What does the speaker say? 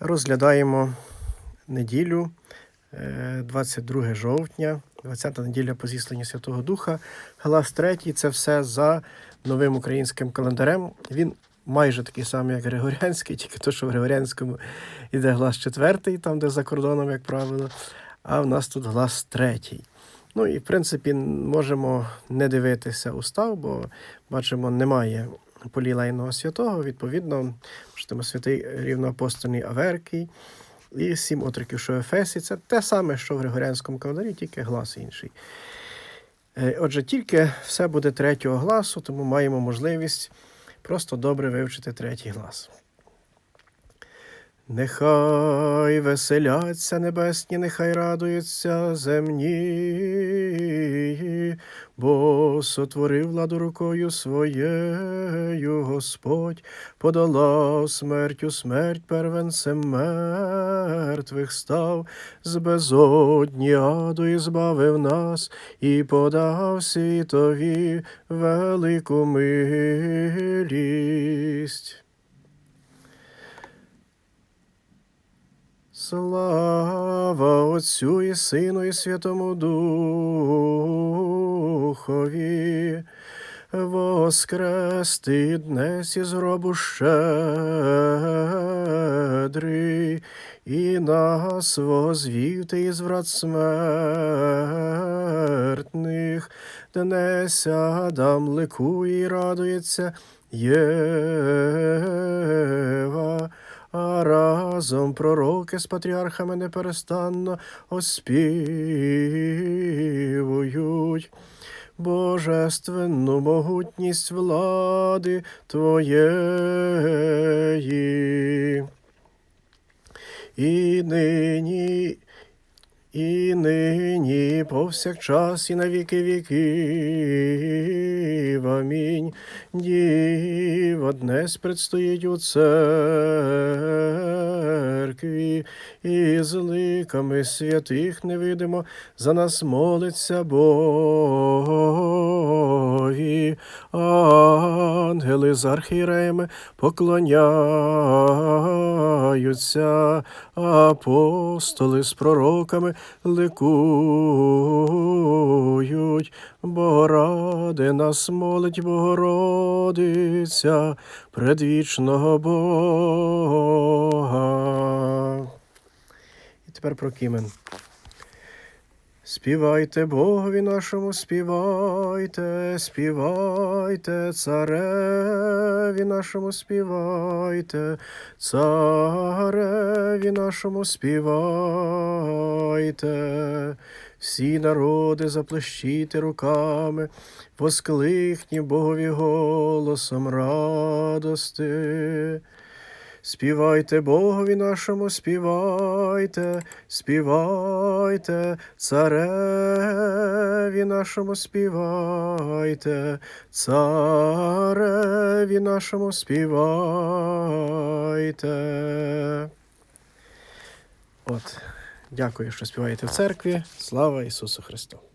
Розглядаємо неділю, е, 22 жовтня, 20 неділя по зісланню Святого Духа. Глас 3 це все за новим українським календарем. Він майже такий самий, як Григоріанський, тільки то, що в Григоріанському йде глас 4, там, де за кордоном, як правило, а в нас тут глас 3. Ну і в принципі можемо не дивитися устав, бо бачимо, немає полілейного святого. Відповідно, що святий рівноапостольний Аверкій і сім отриків що в Ефесі. Це те саме, що в Григоріанському календарі, тільки глас інший. Е, Отже, тільки все буде третього гласу, тому маємо можливість просто добре вивчити третій глас. Нехай веселяться небесні, нехай радуються земні, бо сотворив владу рукою своєю Господь, подолав смертю смерть первенцем мертвих став, з безодні аду і збавив нас, і подав світові велику милість. Слава Отцю і Сину, і Святому Духові, воскрести днес із гробу щедрий, і нас возвівти із врат смертних, днес Адам ликує і радується Єва а разом пророки з патріархами неперестанно оспівують божественну могутність влади Твоєї. І нині, і нині, повсякчас, і на віки віків. Амінь. Діва днес предстоїть у і з ликами святих невидимо за нас молиться Боги. Ангели з архієреями поклоняються, апостоли з пророками ликують, бо нас молить Богородиця предвічного Бога. Тепер про Кімен. Співайте Богові нашому, співайте, співайте, цареві нашому співайте, цареві нашому співайте. Всі народи заплещите руками, воскликні Богові голосом радости. Співайте Богові нашому, співайте, співайте, цареві нашому співайте, цареві нашому співайте. От, дякую, що співаєте в церкві. Слава Ісусу Христу!